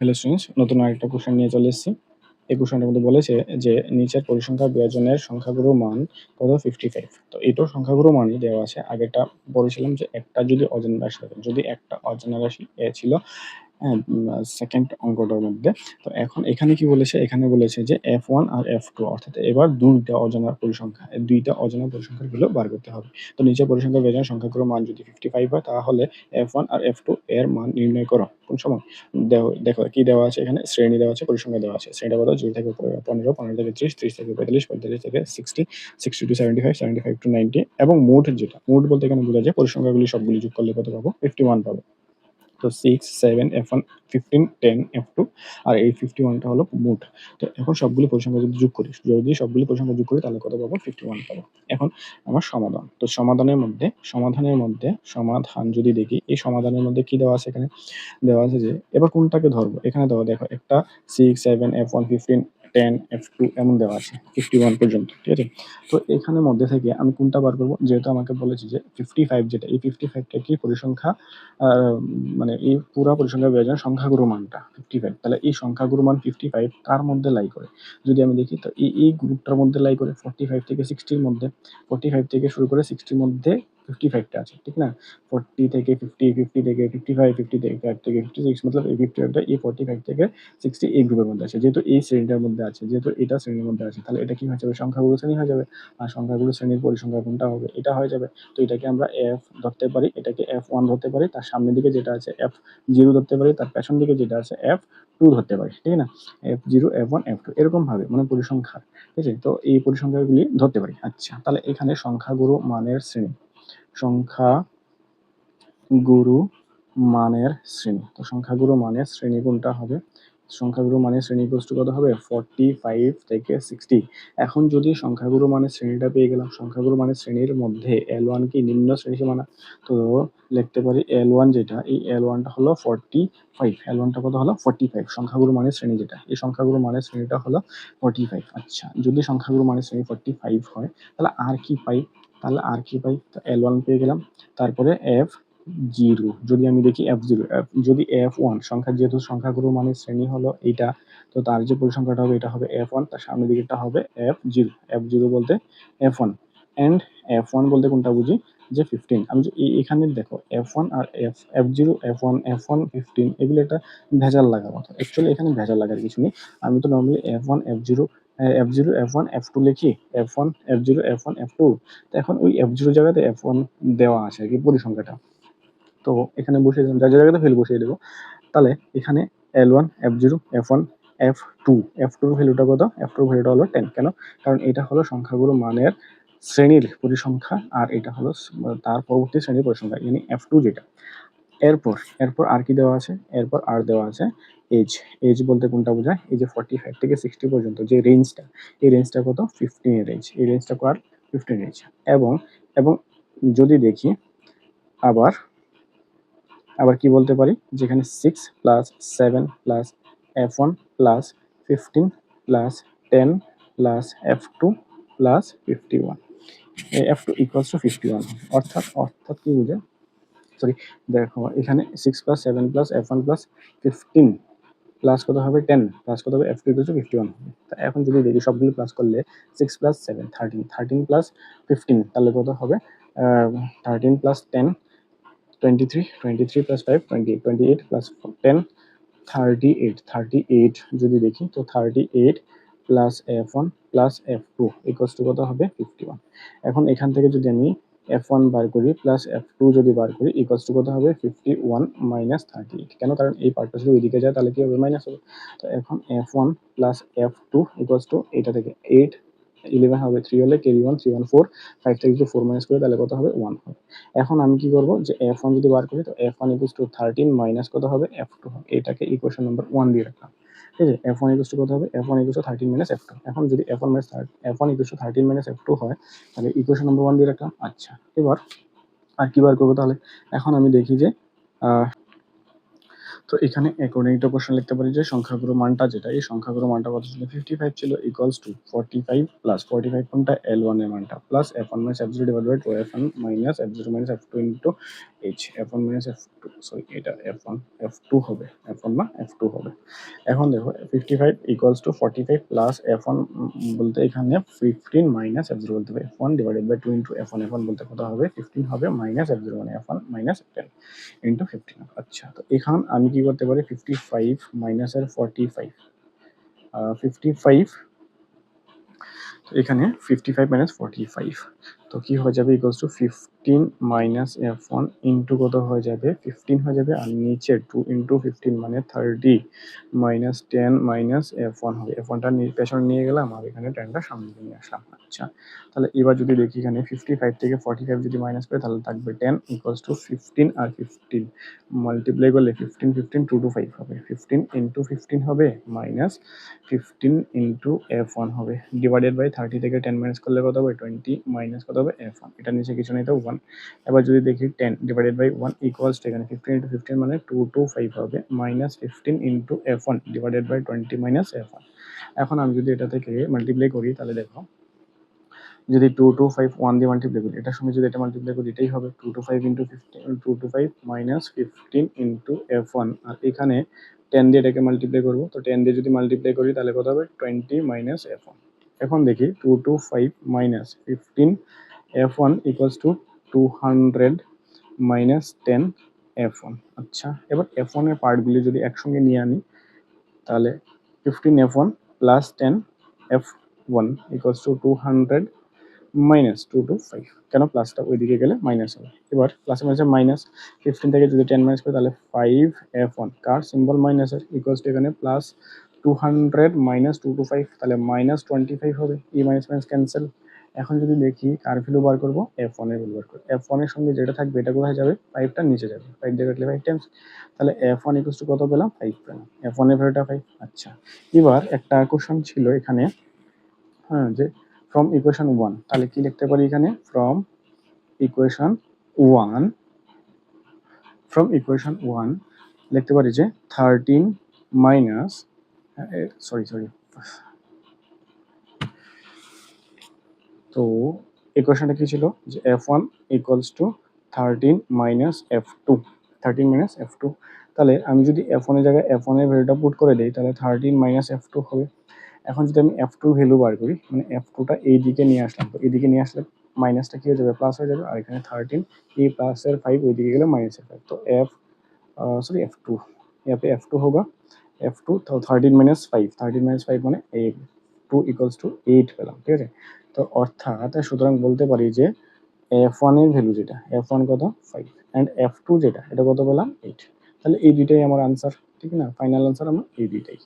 Hello students নতুন আরেকটা question নিয়ে চলে এসেছি। এই কোশ্চেনটার মধ্যে বলেছে যে, নিচের পরিসংখ্যা বিয়োজনের সংখ্যাগুরু মান কত? ফিফটি ফাইভ তো এটাও সংখ্যাগুরু মানই দেওয়া আছে। আগেটা বলেছিলাম যে, একটা যদি অজানা রাশি থাকে, যদি একটা অজানা রাশি এ ছিল হ্যাঁ সেকেন্ড অঙ্কটার মধ্যে। তো এখন এখানে কি বলেছে? এখানে বলেছে যে এফ ওয়ান আর এফ টু অর্থাৎ এবার দুইটা অজানা পরিসংখ্যা দুইটা অজানা পরিসংখ্যাগুলো বার করতে হবে। তো নিচে পরিসংখ্যা বিভাজনের সংখ্যাগুলোর মান যদি ফিফটি ফাইভ হয়, তাহলে এফ ওয়ান আর এফ টু এর মান নির্ণয় করো। কোন সময়? দেখো কি দেওয়া আছে এখানে? শ্রেণি দেওয়া আছে, পরিসংখ্যা দেওয়া আছে। শ্রেণীটা কত জিরো থেকে পনেরো পনেরো থেকে ত্রিশ ত্রিশ থেকে পঁয়তাল্লিশ পঁয়তাল্লিশ থেকে sixty sixty to seventy five seventy five to ninety এবং মোট যেটা, মোট বলতে এখানে বোঝা যায় পরিসংখ্যাগুলি সবগুলি যোগ করলে কত পাবো? ফিফটি ওয়ান পাবো। তো six seven F one fifteen ten F two আর এই ফিফটি ওয়ানটা হলো মোট। তো এখন সবগুলি পরিসংখ্যা যদি যোগ করি, যদি সবগুলি পরিসংখ্যা যোগ করি, তাহলে কত পাবো? ফিফটি ওয়ান পাবো। এখন আমার সমাধান। তো সমাধানের মধ্যে সমাধানের মধ্যে সমাধান যদি দেখি, এই সমাধানের মধ্যে কি দেওয়া আছে এখানে? দেওয়া আছে যে, এবার কোনটাকে ধরবো? এখানে দেওয়া দেখো একটা six seven F one fifteen ten F two এমন দেওয়া আছে ফিফটি ওয়ান পর্যন্ত, ঠিক আছে? তো এখানের মধ্যে থেকে আমি কোনটা বার করব? যেহেতু আমাকে বলেছে যে ফিফটি ফাইভ যেটা, এই ফিফটি ফাইভটা কি পরিসংখ্যা মানে এই পুরা পরিসংখ্যা বিভাজনের সংখ্যাগুরু মানটা ফিফটি ফাইভ তাহলে এই সংখ্যাগুরু মান ফিফটি ফাইভ কার মধ্যে লাই করে। যদি আমি দেখি, তো এই এই গ্রুপটার মধ্যে লাই করে ফোর্টি ফাইভ থেকে সিক্সটির মধ্যে ফোর্টি ফাইভ থেকে শুরু করে সিক্সটির মধ্যে ফিফটি ফাইভটা আছে, ঠিক না? ফোর্টি থেকে ফিফটি ফিফটি থেকে ফিফটি ফাইভ ফিফটি থেকে ফাইভ থেকে ফিফটি সিক্স মতলব এই ফিফটি ফাইভটা এই ফোর্টি ফাইভ থেকে সিক্সটি এই গ্রুপের মধ্যে আছে। যেহেতু এই শ্রেণীটার মধ্যে আছে, যেহেতু এটা শ্রেণির মধ্যে আছে, তাহলে এটা কি হয়ে যাবে? সংখ্যাগুরু শ্রেণি হয়ে যাবে। আর সংখ্যাগুরু শ্রেণির পরিসংখ্যা কোনটা হবে? এটা হয়ে যাবে। তো এটাকে আমরা এফ ধরতে পারি, এটাকে এফ ওয়ান ধরতে পারি, তার সামনের দিকে যেটা আছে এফ জিরো ধরতে পারি, তার পেছন দিকে যেটা আছে এফ টু ধরতে পারি, ঠিক না? F zero F one F two এরকম ভাবে মানে পরিসংখ্যা, ঠিক আছে? তো এই পরিসংখ্যাগুলি ধরতে পারি। আচ্ছা তাহলে এখানে সংখ্যাগুরু মানের শ্রেণি। সংখ্যা গুরু মানের শ্রেণি। তো সংখ্যাগুরু মানের শ্রেণি কোনটা হবে? সংখ্যাগুরু মানের শ্রেণি গোষ্ঠী কত হবে? ফর্টি ফাইভ থেকে সিক্সটি এখন যদি সংখ্যাগুরু মানের শ্রেণীটা পেয়ে গেলাম সংখ্যাগুরু মানের শ্রেণির মধ্যে এল ওয়ান কি নিম্ন শ্রেণি সীমানা? তো লিখতে পারি এল ওয়ান যেটা, এই এল ওয়ানটা হলো ফর্টি ফাইভ এল ওয়ানটা কত হলো? ফর্টি ফাইভ সংখ্যাগুরু মানের শ্রেণি যেটা, এই সংখ্যাগুরু মানের শ্রেণীটা হলো ফর্টি ফাইভ আচ্ছা যদি সংখ্যাগুরু মানের শ্রেণি ফর্টি ফাইভ হয়, তাহলে আর কি পাই? তাহলে আর কি পাই এল ওয়ান পেয়ে গেলাম। তারপরে এফ জিরো। যদি আমি দেখি এফ জিরো এফ যদি এফ ওয়ান সংখ্যা যেহেতু সংখ্যাগুরু মানের শ্রেণি হলো এইটা, তো তার যে পরিসংখ্যাটা হবে এটা হবে এফ ওয়ান তার সামনের দিকেটা হবে এফ জিরো। এফ জিরো বলতে F one and F one বলতে কোনটা বুঝি? যে ফিফটিন আমি এখানে দেখো এফ ওয়ান আর F F zero F one F one fifteen এগুলো একটা ভেজাল লাগার মতো। অ্যাকচুয়ালি এখানে ভেজাল লাগার কিছু নেই। আমি তো normally F one F zero F zero F one F two লিখি F one F zero F one F two তো এখন ওই এফ জিরো জায়গাতে এফ ওয়ান দেওয়া আছে আর কি পরিসংখ্যাটা। তো এখানে দিলাম যার যার জায়গাতে ভ্যালু বসিয়ে দেবো। তাহলে এখানে L one F zero F one F two F টুর ভ্যালুটা কত? এফ টুর ভ্যালুটা হলো টেন কেন? কারণ এটা হলো সংখ্যাগুলো মানের শ্রেণির পরিসংখ্যা আর এটা হলো তার পরবর্তী শ্রেণির পরিসংখ্যা মানে এফ টু যেটা। এরপর এরপর আর কি দেওয়া আছে? এরপর আর দেওয়া আছে এজ এজ বলতে কোনটা বোঝায়? এই যে ফর্টি ফাইভ থেকে সিক্সটি পর্যন্ত যে রেঞ্জটা এই রেঞ্জটা কত? ফিফটিন রেঞ্জ এই রেঞ্জটা কার ফিফটিন রেঞ্জ এবং এবং যদি দেখি, আবার আবার কি বলতে পারি? যেখানে six plus seven plus F one plus fifteen plus ten plus F two plus fifty one F two equals to fifty one অর্থাৎ অর্থাৎ কি বুঝে সরি, দেখো, এখানে six plus seven plus F one plus fifteen plus কত হবে? Ten plus কত হবে? F two to fifty one তা এখন যদি দেখি, সবগুলো প্লাস করলে six plus seven thirteen thirteen plus fifteen তাহলে কত হবে? Thirteen plus ten twenty three twenty three plus five twenty eight twenty eight plus ten thirty eight thirty eight যদি দেখি, তো thirty eight plus F one plus F two equals to কত হবে? Fifty one এখন এখান থেকে যদি আমি এফ ওয়ান বার করি প্লাস এফ টু যদি বার করি ইকুয়ালস টু কত হবে? ফিফটি ওয়ান মাইনাস থার্টি কেন? কারণ এই পার্টটা যদি ওইদিকে যায়, তাহলে কি হবে? মাইনাস হবে। তো এখন F one plus F two equals to এইটা থেকে এইট ইলেভেন হবে। থ্রি হলে carry one three one four five থেকে যদি ফোর মাইনাস করি, তাহলে কত হবে? ওয়ান হবে। এখন আমি কি করব? যে এফ ওয়ান যদি বার করি, তো F one equals to thirteen minus কত হবে? এফ টু হবে। এটাকে ইকুয়েশন নাম্বার ওয়ান দিয়ে রাখলাম। ঠিক আছে এফ ওয়ান ইকুয়ালস টু কত হবে? F one equals to thirteen minus F two এখন যদি F one minus F one equals to thirteen minus F two হয়, তাহলে ইকুয়েশন নাম্বার ওয়ান দিয়ে রাখলাম। আচ্ছা এবার আর কি বার করব তাহলে? এখন আমি দেখি যে তো এখানে অ্যাকর্ডিং কোশ্চেন লিখতে পারি যে সংখ্যাগুরু মানটা যেটা, এই সংখ্যাগুরু মানটা কত ছিল? ফিফটি ফাইভ ছিল equals to forty five plus forty five কোনটা এল ওয়ানের মানটা? Plus F one minus F zero divide by two F one minus F zero minus F two into H F one minus F two sorry এটা F one F two হবে F না F two হবে। এখন দেখো fifty five equals to forty five plus F one বলতে এখানে fifteen minus F zero বলতে হবে। F one divided by two into F one বলতে কত হবে? ফিফটিন হবে মাইনাস এফ জিরো মানে F one minus ten into fifteen আচ্ছা তো এখান আমি কি করতে পারি? ফিফটি ফাইভ মাইনাসের ফর্টি ফাইভ ফিফটি ফাইভ এখানে fifty five minus forty five তো কি হয়ে যাবে? Equals to fifteen minus F one into কত হয়ে যাবে? ফিফটিন হয়ে যাবে আর নিচে টু ইন্টু ফিফটিন মানে thirty minus ten minus F one হবে। এফ ওয়ানটা পেছনে নিয়ে গেলাম আর এখানে টেনটা সামনে নিয়ে আসলাম। আচ্ছা তাহলে এবার যদি দেখি এখানে ফিফটি ফাইভ থেকে ফর্টি ফাইভ যদি মাইনাস করে, তাহলে থাকবে টেন ইকুয়ালস টু ফিফটিন আর ফিফটিন মাল্টিপ্লাই করলে fifteen fifteen two two five হবে। ফিফটিন ইন্টু ফিফটিন হবে minus fifteen into F one হবে। ডিভাইডেড বাই থার্টি থেকে টেন মাইনাস করলে কত হবে? টোয়েন্টি মাইনাস কত হবে? এফ ওয়ান এটা নিচে কিছু নেই তো ওয়ান এবার যদি দেখি ten divided by one equals to এখানে ফিফটিন ইন্টু ফিফটিন মানে টু টু ফাইভ হবে minus fifteen into F one divided by twenty minus F one এখন আমি যদি এটা থেকে মাল্টিপ্লাই করি, তাহলে দেখো, যদি টু টু ফাইভ ওয়ান দিয়ে মাল্টিপ্লাই করি, এটার সঙ্গে এটা মাল্টিপ্লাই করি, এটাই হবে two two five into fifteen two two five minus fifteen into F one আর এখানে টেন দিয়ে এটাকে মাল্টিপ্লাই করব, তো টেন দিয়ে যদি মাল্টিপ্লাই করি, তাহলে কত হবে? টোয়েন্টি মাইনাস এফ ওয়ান এখন দেখি two two five minus fifteen F one equals to two hundred minus ten F one আচ্ছা এবার এফ ওয়ানের পার্টগুলি যদি একসঙ্গে নিয়ে আনি, তাহলে fifteen F one plus ten F one equals to two hundred minus two two five কেন প্লাসটা ওইদিকে গেলে মাইনাস হবে? এবার প্লাসে মাইনাসে মাইনাস ফিফটিন থেকে যদি টেন মাইনাস করি, তাহলে ফাইভ এফ ওয়ান কার সিম্বল মাইনাসের ইকুয়ালস টু এখানে plus two hundred minus two two five তাহলে মাইনাস টোয়েন্টি ফাইভ হবে। ই মাইনাস মাইনাস ক্যান্সেল এখন যদি দেখি কার ভ্যালু বার করব? এফ ওয়ানের ভ্যালু বার করব। এফ ওয়ানের সঙ্গে যেটা থাকবে, এটা কোথায় যাবে? ফাইভটা নিচে যাবে। দিয়ে কাটলে ফাইভ টাইমস তাহলে এফ ওয়ান ইকুয়ালস টু কত পেলাম? ফাইভ পেলাম। এফ ওয়ানের ভ্যালুটা ফাইভ আচ্ছা। এবার একটা কোশ্চেন ছিল এখানে হ্যাঁ যে ফ্রম ইকুয়েশন ওয়ান তাহলে কি লিখতে পারি এখানে? From equation one from equation one লিখতে পারি যে থার্টিন মাইনাস সরি সরি তো ইকুয়েশনটা কি ছিল যে F one equals to thirteen minus F two thirteen minus F two তাহলে আমি যদি এফ ওয়ানের জায়গায় এফ ওয়ানের ভ্যালুটা পুট করে দিই তাহলে থার্টিন মাইনাস এফ টু হবে এখন যদি আমি এফ টু ভ্যালু বার করি মানে এফ টুটা এই দিকে নিয়ে আসলাম তো এইদিকে নিয়ে আসলে মাইনাসটা কি হয়ে যাবে প্লাস হয়ে যাবে আর এখানে থার্টিন এই প্লাসের ফাইভ ওইদিকে গেলে মাইনাসের ফাইভ তো এফ सॉरी एफ टू यहाँ पे एफ टू होगा एफ टू तो thirteen minus five thirteen minus five মানে eight two equals to eight পেলাম, ঠিক আছে? তো অর্থাৎ সুতরাং বলতে পারি যে এফ ওয়ানের ভ্যালু যেটা এফ ওয়ান কত? ফাইভ অ্যান্ড এফ টু যেটা, এটা কত পেলাম? এইট তাহলে এই দুইটাই আমার আনসার ঠিক না? ফাইনাল আনসার আমার এই দুইটাই।